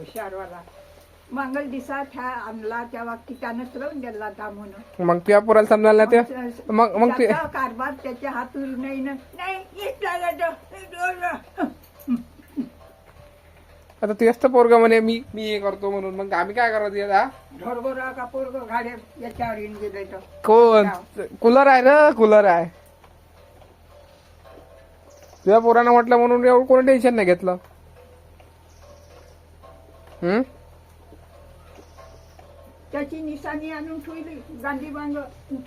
हुशारवाला मंगल दिसा त्या आणला तेव्हा की त्यानंच लावून दिला होता म्हणून. मग तुझ्या पोराला समजायला ते मग मग ते त्याचा कारभार त्याच्या हातून नाही ना नाही इथला जातो. आता तेच तर पोरगा म्हणे मी मी हे करतो म्हणून. मग आम्ही काय करायचं आता ढोरगोरा का पोरगो गाड्या याच्यावर येऊन गेले कोण? कूलर आहे ना कूलर आहे. तुझ्या पोरानं म्हटलं म्हणून एवढं कोणी टेन्शन नाही घेतलं. हम्म त्याची निशाणी आणून ठुईली गांधी बांग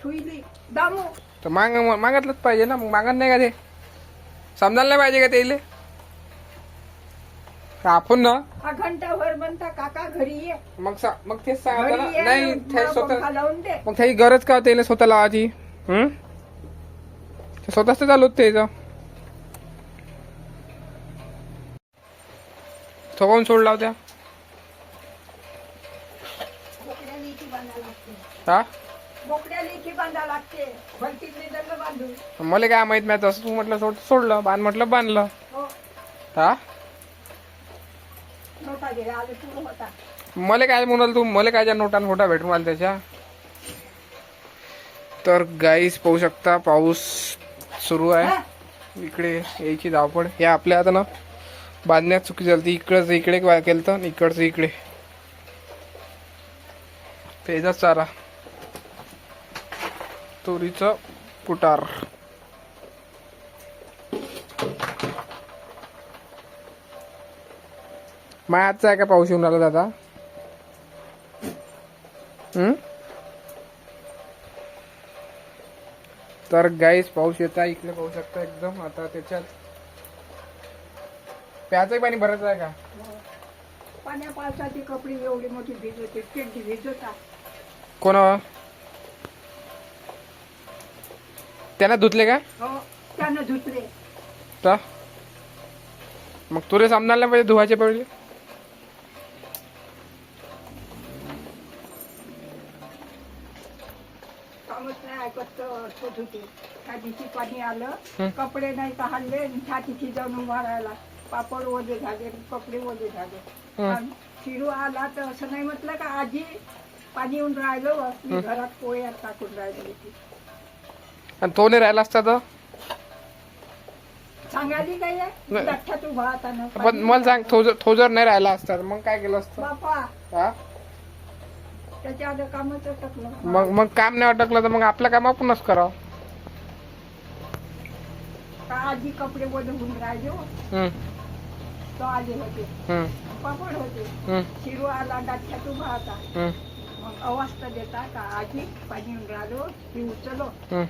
ठुईली दामू तर माग मागितलंच पाहिजे ना मग मागत नाही का ते? समजायला नाही पाहिजे का ते इले? का आपण ना? हा घंटाभर म्हणता काका घरी ये. मग सा- मग तेच घरी ये नाही मला ते स्वतः पंखा लावून दे. मग त्याची गरज का त्याला स्वतः लावायची हम्म ते स्वतःच तर चालू होतं त्याचं. कोण सोडला होत्या हा मला काय माहीत नाही तसं तू म्हटलं सोड सोडलं बांध म्हटलं बांधलं. हो. हा मला काय म्हणाल तू? मला काय ज्या नोटान फोटा भेटून आला त्याच्या? तर गाईस पाहू शकता पाऊस सुरू? आहे. इकडे यायची धावपळ. हे आपल्या आता ना बांधण्यात चुकी झाली इकडचं इकडे केलं तर इकडचं इकडे. पेजाच चारा. तुरीचं कुटार माझ्या हातचा आहे का पाऊस येऊन आला दादा? हम्म? तर गाईस पाऊस येत आहे इकडे पाहू शकता एकदम. आता त्याच्यात प्याचं पाणी भरायचं आहे का? पाण्या पावसाची कपडे एवढी मोठी भिजवता. कोण त्यांना धुतले का? हो त्यानं धुतले. मग तुरे समजायला नाही पाहिजे धुवायचे पहिले? कामच नाही ऐकत तर तो धुते. त्या दिवशी पाणी आलं. कपडे नाही तर हल्ले आणि छातीची जाऊन उभा राहिला पापड ओले झाले कपडे ओले झाले. आणि शिरू आला तर असं नाही म्हटलं का आजी पाणी येऊन राहिलं मी घरात पोळ्या टाकून राहिली होती. आणि तो नाही राहिला असता तर काय आहे? नाही. लठ्ठ्यात उभा होता ना. पण मला सांग तो जर तो जर नाही राहिला असता तर मग काय केलं असतं? बापा. हा? त्याच्या कामच अटकलं मग मग काम नाही अटकलं तर मग आपलं काम आपणच करावं. का आजी कपडे होऊन राहिले हो. हम्म, तो आले होते. हम्म, पापड होते. हम्म, शिरू आला डठ्ठ्यात उभा होता हम्म, मग तर देता का आजी पाणी राहिलो ती उचलो. हम्म.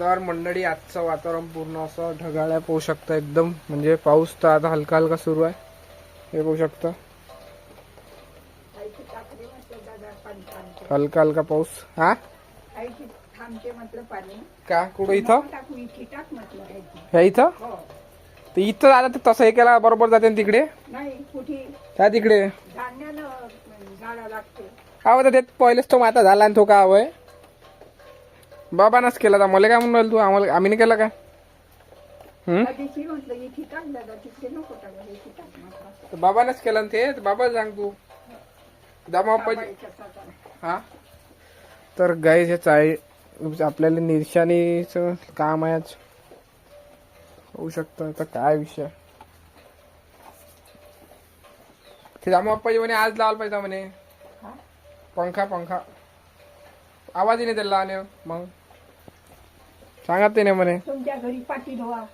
तर मंडळी आजचं वातावरण पूर्ण असं ढगाळ्या पाहू शकता एकदम. म्हणजे पाऊस तर आता हलका हलका सुरू आहे. हे पाहू शकता. हलका हलका पाऊस. हा? का? कुठं इथं? ह्या इथं? हो तर इथं आता ते तसं हे केला बरोबर जाते ना तिकडे? त्या तिकडे? अहो तर ते पहिलेच तो माता झाला आणि तो का हवंय बाबानच केला तर मला काय म्हणून राहिला तू? आम्हाला आम्ही नाही केला का हम्म? तर बाबानच केला ना ते तर बाबा सांग तू. दामा. हा? तर गाईज हे चाळी आपल्याला निशाणीचं काम आहे आज. होऊ शकतं तर काय विषय? ते दामा बाप्पाची म्हणे आज लावलं पाहिजे म्हणे? पंखा पंखा. आवाजही नाही त्याला आणि मग? सांगा ते नाही म्हणे तुमच्या घरी पाठी धुवा